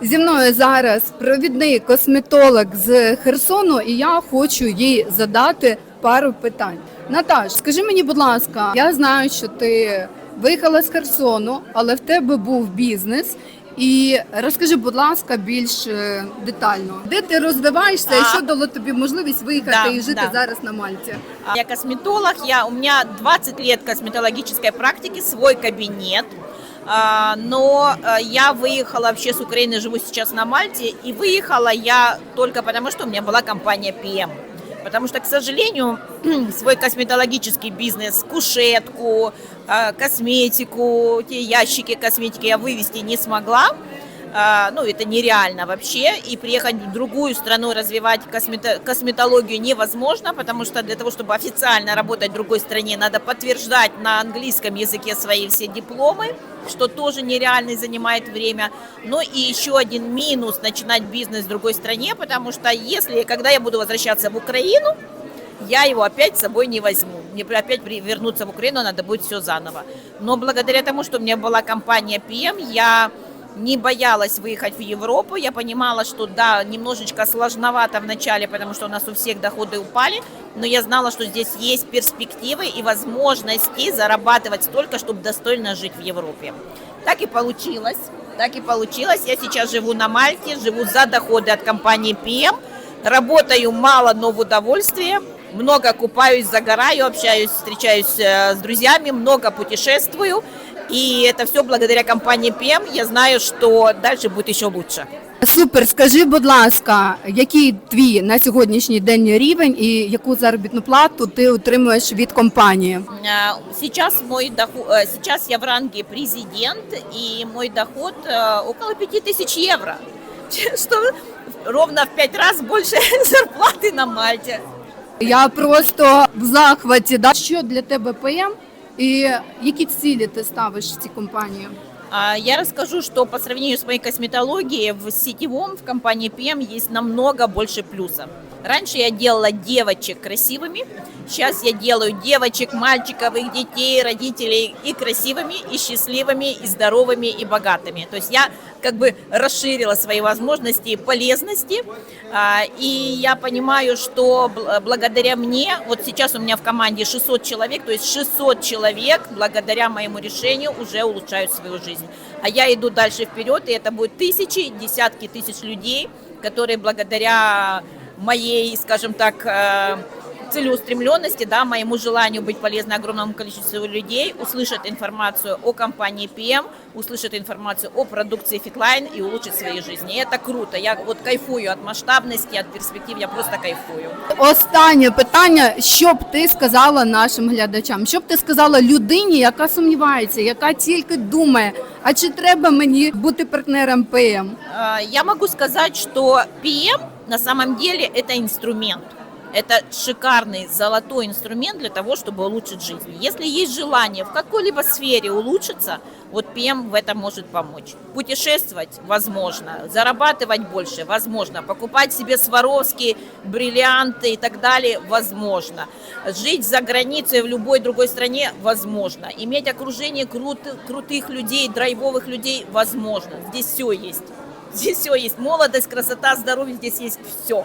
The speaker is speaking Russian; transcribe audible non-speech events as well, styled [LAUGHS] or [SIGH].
Зі мною зараз провідний косметолог з Херсону, і я хочу їй задати пару питань. Наташ, скажи мені, будь ласка, я знаю, що ти виїхала з Херсону, але в тебе був бізнес. І розкажи, будь ласка, більш е, детально, де ти розвиваєшся і А. що дало тобі можливість виїхати Да, і жити да. зараз на Мальті? Я косметолог, я, у меня 20 лет косметологической практики, свой кабинет. А, Но а, я выехала вообще с Украины, живу сейчас на Мальте, и выехала я только потому, что у меня была компания PM. Потому что, к сожалению, [CLEARS THROAT] свой косметологический бизнес, кушетку, а, косметику, те ящики косметики я вывести не смогла. А, Ну, это нереально вообще. И приехать в другую страну развивать космето- косметологию невозможно, потому что для того, чтобы официально работать в другой стране, надо подтверждать на английском языке свои все дипломы, что тоже нереально и занимает время. Но и еще один минус начинать бизнес в другой стране, потому что если, когда я буду возвращаться в Украину, я его опять с собой не возьму. Мне опять вернуться в Украину надо будет все заново. Но благодаря тому, что у меня была компания PM, я не боялась выехать в Европу. Я понимала, что да, немножечко сложновато в начале, потому что у нас у всех доходы упали, но я знала, что здесь есть перспективы и возможности зарабатывать столько, чтобы достойно жить в Европе. Так и получилось. Так и получилось. Я сейчас живу на Мальте, живу за доходы от компании PM. Работаю мало, но в удовольствие. Много купаюсь, загораю, общаюсь, встречаюсь э, с друзьями, много путешествую. И это все благодаря компании PM. Я знаю, что дальше будет еще лучше. Супер, скажи, будь ласка, який твій на сьогоднішній день рівень і яку заробітну плату ти отримуєш від компанії? Э, Сейчас мой доход, сейчас я в ранге президент, и мой доход э, около 5000 евро, [LAUGHS] что ровно в пять раз больше [LAUGHS] зарплаты на Мальте. Я просто в захваті. Да? Що для тебе ПМ і які цілі ти ставиш в цій компанії? А, Я расскажу, что по сравнению с моей косметологией в сетевом, в компании PM есть намного больше плюсов. Раньше я делала девочек красивыми, сейчас я делаю девочек, мальчиков, их детей, родителей и красивыми, и счастливыми, и здоровыми, и богатыми. То есть я как бы расширила свои возможности и полезности, А, и я понимаю, что бл- благодаря мне, вот сейчас у меня в команде 600 человек, то есть 600 человек благодаря моему решению уже улучшают свою жизнь. А я иду дальше вперед, и это будет тысячи, десятки тысяч людей, которые благодаря моей, скажем так, э, целеустремленности, да, моему желанию быть полезной огромному количеству людей, услышат информацию о компании PM, услышат информацию о продукции Fitline и улучшат свои жизни. И это круто. Я вот кайфую от масштабности, от перспектив, я просто кайфую. Останнє питання: що б ти сказала нашим глядачам? Що б ти сказала людині, яка сумнівається, яка тільки думає, а чи треба мені бути партнером ПМ? Э, Я могу сказать, что PM на самом деле это инструмент. Это шикарный золотой инструмент для того, чтобы улучшить жизнь. Если есть желание в какой-либо сфере улучшиться, вот PM в этом может помочь. Путешествовать возможно, зарабатывать больше возможно, покупать себе Сваровски, бриллианты и так далее возможно, жить за границей в любой другой стране возможно, иметь окружение крут- крутых людей, драйвовых людей возможно. Здесь все есть. Здесь все есть. Молодость, красота, здоровье, здесь есть все.